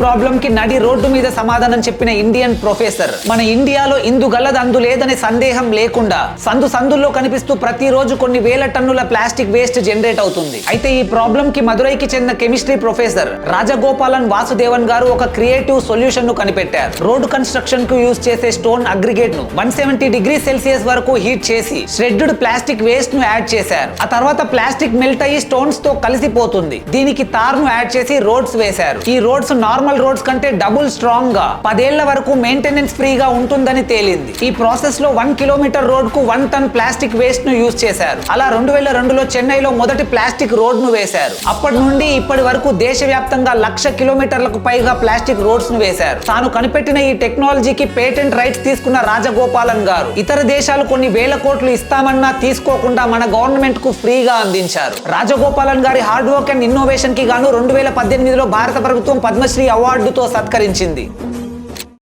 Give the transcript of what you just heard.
Problem కి నడి road మీద సమాధానం చెప్పిన ఇండియన్ ప్రొఫెసర్. మన ఇండియాలో ఇందు గలది అందు లేదనే సందేహం లేకుండా సందు సందుల్లో కనిపిస్తూ ప్రతిరోజు కొన్ని వేల టన్నుల ప్లాస్టిక్ వేస్ట్ జనరేట్ అవుతుంది. అయితే ఈ ప్రాబ్లం కి మదురైకి చెందిన కెమిస్ట్రీ ప్రొఫెసర్ రాజగోపాలన్ వాసుదేవన్ గారు ఒక క్రియేటివ్ సొల్యూషన్ను కనిపెట్టారు. రోడ్డు కన్స్ట్రక్షన్కు యూజ్ చేసే స్టోన్ అగ్రిగేట్ను వన్ సెవెంటీ డిగ్రీ సెల్సియస్ వరకు హీట్ చేసి ష్రెడ్డ్ ప్లాస్టిక్ వేస్ట్ను యాడ్ చేశారు. ఆ తర్వాత ప్లాస్టిక్ మెల్ట్ అయ్యి స్టోన్స్తో కలిసిపోతుంది. దీనికి తార్ను యాడ్ చేసి రోడ్స్ వేశారు. ఈ రోడ్స్ నార్మల్ నార్మల్ రోడ్స్ కంటే డబుల్ స్ట్రాంగ్గా పదేళ్ళ వరకు మెయింటెనెన్స్ ఫ్రీగా ఉంటుందని తేలింది. ఈ ప్రాసెస్లో వన్ కిలోమీటర్ రోడ్కు వన్ టన్ ప్లాస్టిక్ వేస్ట్ను యూజ్ చేశారు. అలా రెండు వేల రెండులో చెన్నైలో మొదటి ప్లాస్టిక్ రోడ్ను వేశారు. అప్పటి నుండి ఇప్పటి వరకు దేశవ్యాప్తంగా లక్ష కిలోమీటర్లకు పైగా ప్లాస్టిక్ రోడ్స్ను వేశారు. తాను కనిపెట్టిన ఈ టెక్నాలజీకి పేటెంట్ రైట్స్ తీసుకున్న రాజగోపాలన్ గారు ఇతర దేశాలు కొన్ని వేల కోట్లు ఇస్తామన్నా తీసుకోకుండా మన గవర్నమెంట్కు ఫ్రీగా అందించారు. రాజగోపాలన్ గారి హార్డ్ వర్క్ అండ్ ఇన్నోవేషన్కి గాను రెండు వేల పద్దెనిమిదిలో భారత ప్రభుత్వం పద్మశ్రీ అవార్డుతో సత్కరించింది.